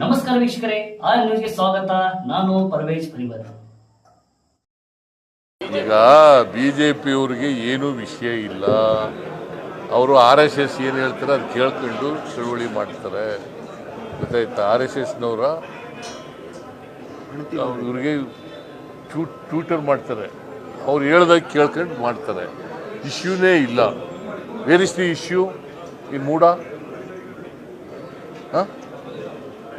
ನಮಸ್ಕಾರ ವೀಕ್ಷಕರೇ, ಆರ್ ನ್ಯೂಸ್ಗೆ ಸ್ವಾಗತ. ನಾನು ಪರವೇಶ್ ಪರಿವರ್ ಈಗ ಬಿಜೆಪಿ ಜೆ ಏನು ವಿಷಯ ಇಲ್ಲ. ಅವರು ಆರ್ ಎಸ್ ಎಸ್ ಏನು ಹೇಳ್ತಾರೆ ಅದು ಕೇಳ್ಕೊಂಡು ಚಳುವಳಿ ಮಾಡ್ತಾರೆ. ಗೊತ್ತಾಯ್ತಾ? ಆರ್ ಎಸ್ ಎಸ್ನವರ ಇವ್ರಿಗೆ ಟ್ಯೂಟರ್ ಮಾಡ್ತಾರೆ. ಅವ್ರು ಹೇಳ್ದಾಗ ಕೇಳ್ಕೊಂಡು ಮಾಡ್ತಾರೆ. ಇಶ್ಯೂನೇ ಇಲ್ಲ. Where is the issue in MUDA?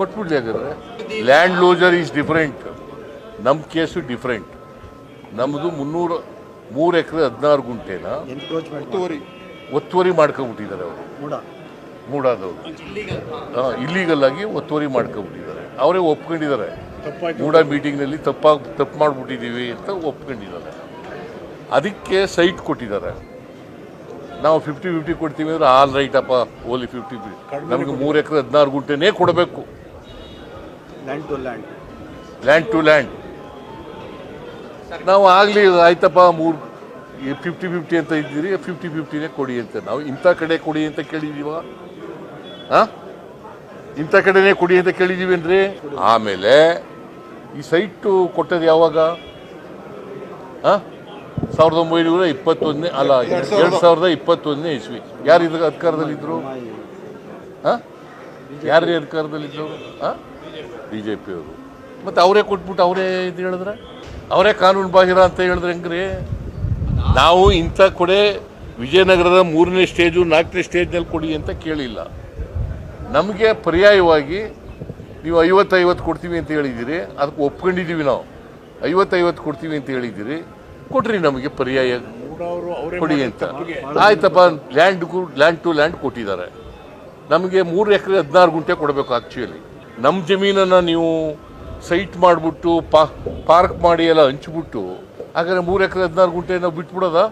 ಕೊಟ್ಬಿಡ್ಲಿ ಹಾಗಾದ್ರೆ. ಲ್ಯಾಂಡ್ ಲೂಸರ್ ಈಸ್ ಡಿಫರೆಂಟ್ ನಮ್ಮ ಕೇಸು ಡಿಫ್ರೆಂಟ್ ನಮ್ಮದು ಮುನ್ನೂರು ಮೂರು ಎಕರೆ ಹದಿನಾರು ಗುಂಟೆನ? ಒತ್ತುವರಿ. ಮಾಡ್ಕೊಂಬಿಟ್ಟಿದ್ದಾರೆ ಅವರು. ಮೂಡ. ಮೂಡಾದವರು. ಇಲ್ಲಿಗಲ್ ಆಗಿ ಒತ್ತುವರಿ ಮಾಡ್ಕೊಂಬಿಟ್ಟಿದ್ದಾರೆ ಅವರೇ ಒಪ್ಕೊಂಡಿದ್ದಾರೆ. ಮೂಡ ಮೀಟಿಂಗ್ನಲ್ಲಿ ತಪ್ಪಾಗಿ ತಪ್ಪು ಮಾಡಿಬಿಟ್ಟಿದ್ದೀವಿ ಅಂತ ಒಪ್ಕೊಂಡಿದ್ದಾರೆ. ಅದಕ್ಕೆ ಸೈಟ್ ಕೊಟ್ಟಿದ್ದಾರೆ. ನಾವು ಫಿಫ್ಟಿ ಫಿಫ್ಟಿ ಕೊಡ್ತೀವಿ ಅಂದ್ರೆ ಆಲ್ ರೈಟ್ ಅಪ್ಪ ಓಲಿ ಫಿಫ್ಟಿ ನಮಗೆ ಮೂರು ಎಕರೆ ಹದಿನಾರು ಗುಂಟೆನೇ ಕೊಡಬೇಕು. Land to land land to land ನಾವು ಆಗಲಿ ಆಯ್ತಪ್ಪ ಮೂರು ಫಿಫ್ಟಿ ಫಿಫ್ಟಿ ಅಂತ ಇದ್ದೀರಿ ಫಿಫ್ಟಿ ಫಿಫ್ಟಿನೇ ಕೊಡಿ ಅಂತ. ನಾವು ಇಂಥ ಕಡೆ ಕೊಡಿ ಅಂತ ಕೇಳಿದೀವ. ಹಾಂ? ಇಂಥ ಕಡೆನೇ ಕೊಡಿ ಅಂತ ಕೇಳಿದ್ದೀವೇನ್ರಿ ಆಮೇಲೆ ಈ ಸೈಟು ಕೊಟ್ಟದ್ದು ಯಾವಾಗ? ಹಾಂ? ಸಾವಿರದ ಒಂಬೈನೂರ ಇಪ್ಪತ್ತೊಂದನೇ ಅಲ್ಲ ಎರಡು ಸಾವಿರದ ಇಪ್ಪತ್ತೊಂದನೇ ಇಸ್ವಿ. ಯಾರು ಇದ್ರ ಅಧಿಕಾರದಲ್ಲಿದ್ದರು ಹಾಂ? ಯಾರೇ ಅಧಿಕಾರದಲ್ಲಿದ್ದರು ಹಾಂ ಬಿ ಜೆ ಪಿಯವರು ಮತ್ತು ಅವರೇ ಕೊಟ್ಬಿಟ್ಟು ಅವರೇ ಇದು ಹೇಳಿದ್ರೆ? ಅವರೇ ಕಾನೂನು ಬಾಹಿರ ಅಂತ ಹೇಳಿದ್ರೆ ಹೆಂಗ್ರಿ? ನಾವು ಇಂಥ ಕೊಡೆ ವಿಜಯನಗರದ ಮೂರನೇ ಸ್ಟೇಜು ನಾಲ್ಕನೇ ಸ್ಟೇಜ್ನಲ್ಲಿ ಕೊಡಿ ಅಂತ ಕೇಳಿಲ್ಲ. ನಮಗೆ ಪರ್ಯಾಯವಾಗಿ ನೀವು ಐವತ್ತೈವತ್ತು ಕೊಡ್ತೀವಿ ಅಂತ ಹೇಳಿದ್ದೀರಿ. ಅದಕ್ಕೆ ಒಪ್ಕೊಂಡಿದ್ದೀವಿ ನಾವು. ಐವತ್ತೈವತ್ತು ಕೊಡ್ತೀವಿ ಅಂತ ಹೇಳಿದ್ದೀರಿ. ಕೊಡ್ರಿ ನಮಗೆ ಪರ್ಯಾಯ ಕೊಡಿ ಅಂತ. ಆಯ್ತಪ್ಪ ಲ್ಯಾಂಡ್ ಲ್ಯಾಂಡ್ ಟು ಲ್ಯಾಂಡ್ ಕೊಟ್ಟಿದ್ದಾರೆ. ನಮಗೆ ಮೂರು ಎಕರೆ ಹದಿನಾರು ಗುಂಟೆ ಕೊಡಬೇಕು ಆ್ಯಕ್ಚುಲಿ ನಮ್ಮ ಜಮೀನನ್ನು ನೀವು ಸೈಟ್ ಮಾಡಿಬಿಟ್ಟು ಪಾರ್ಕ್ ಮಾಡಿ ಎಲ್ಲ ಹಂಚಿಬಿಟ್ಟು, ಹಾಗಾದರೆ ಮೂರು ಎಕರೆ ಹದಿನಾರು ಗುಂಟೆ ನಾವು ಬಿಟ್ಬಿಡೋದಾ?